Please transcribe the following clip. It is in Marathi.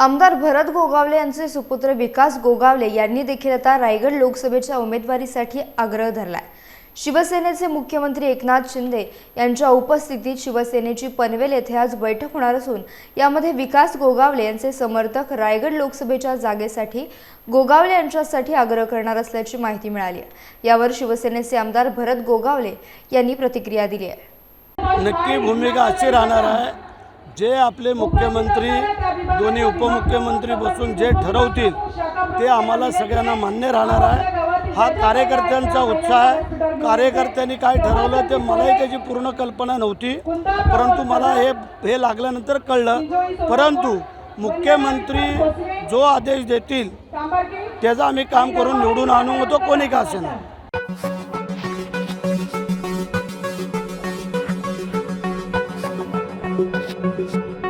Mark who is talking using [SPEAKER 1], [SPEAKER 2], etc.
[SPEAKER 1] आमदार भरत गोगावले यांचे सुपुत्र विकास गोगावले यांनी देखील आता रायगड लोकसभेच्या उमेदवारीसाठी आग्रह धरलाय. शिवसेनेचे मुख्यमंत्री एकनाथ शिंदे यांच्या उपस्थितीत शिवसेनेची पनवेल येथे आज बैठक होणार असून यामध्ये विकास गोगावले यांचे समर्थक रायगड लोकसभेच्या जागेसाठी गोगावले यांच्यासाठी आग्रह करणार असल्याची माहिती मिळाली यावर शिवसेनेचे आमदार भरत गोगावले यांनी प्रतिक्रिया दिली आहे.
[SPEAKER 2] नक्की भूमिका अशी राहणार आहे जे आपले मुख्यमंत्री दोन्ही उपमुख्यमंत्री बसून जे ठरवतील ते आम्हाला सगळ्यांना मान्य राहणार आहे. हा कार्यकर्त्यांचा उत्साह आहे. कार्यकर्त्यांनी काय ठरवलं ते मलाही त्याची पूर्ण कल्पना नव्हती. परंतु मला हे हे लागल्यानंतर कळलं. परंतु मुख्यमंत्री जो आदेश देतील त्याचं आम्ही काम करून निवडून आणू तो कोणी का असेना